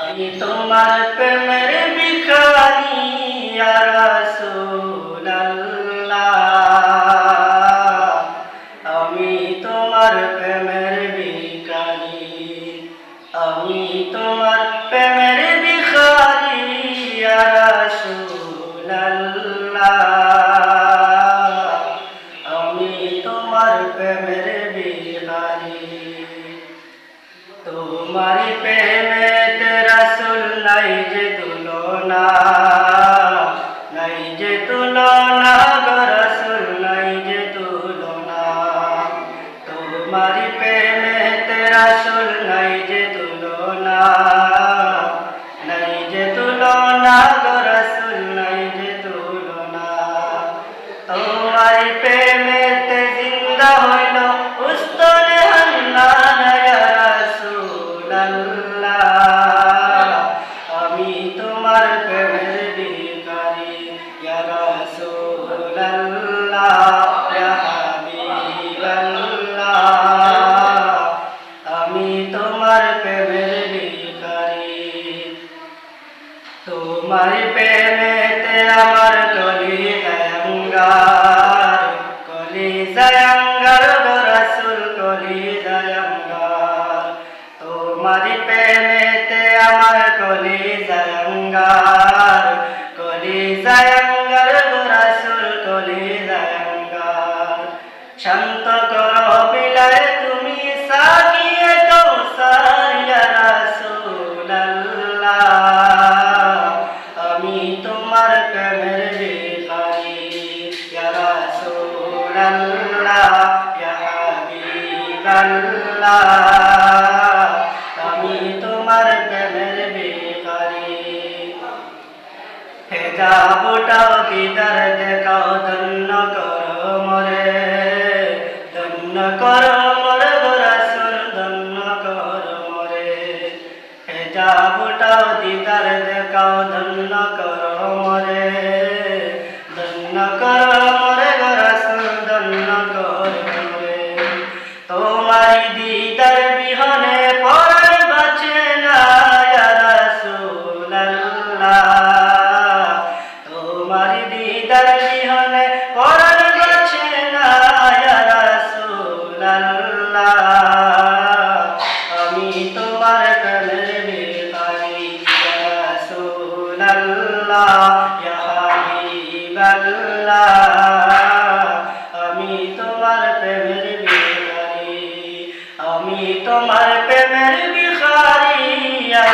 আমি তোমার প্রেমের ভিখারি আমি তোমার প্রেমের ভিখারি, আমি তোমার প্রেমের ভিখারি আমি তোমার প্রেমের ভিখারি, তোমার প্রেমেতে নাই যে তুলনা গো রাসুল নাই যে তুলনা। তোমার প্রেমেতে রাসুল নাই যে তুলনা। নাই যে তুলনা গো রাসুল নাই যে তুলনা। তোমার প্রেমেতে জিন্দা হইল উস্তরে হান্নান ইয়া রাসূলুল্লাহ আমি আমি তোমার প্রেমের ভিখারি। তোমার প্রেমেতে আমার কলি জয়ঙ্গার কলি জয়ঙ্গার রসুল, কলি জয়ঙ্গার তোমার প্রেমেতে আমার কলি জয়ঙ্গার কলি জয়ঙ্গার রসুল শান্ত করো বিলায় তুমি সাকিয়ে কৌসার ইয়া আমি তোমার প্রেমের ভিখারি, ইয়া রাসূলুল্লাহ, ইয়া হাবিবাল্লাহ। হেজাবটাও দিদার দেখাও ধন্য কর মরে। ধন্য কর মরে গোরাসুল ধন্য কর মরে। হেজাবটাও দিদার দেখাও ধন্য কর মরে। ধন্য কর আমি তোমার প্রেমের ভিখারি আমি তোমার প্রেমের ভিখারি ইয়া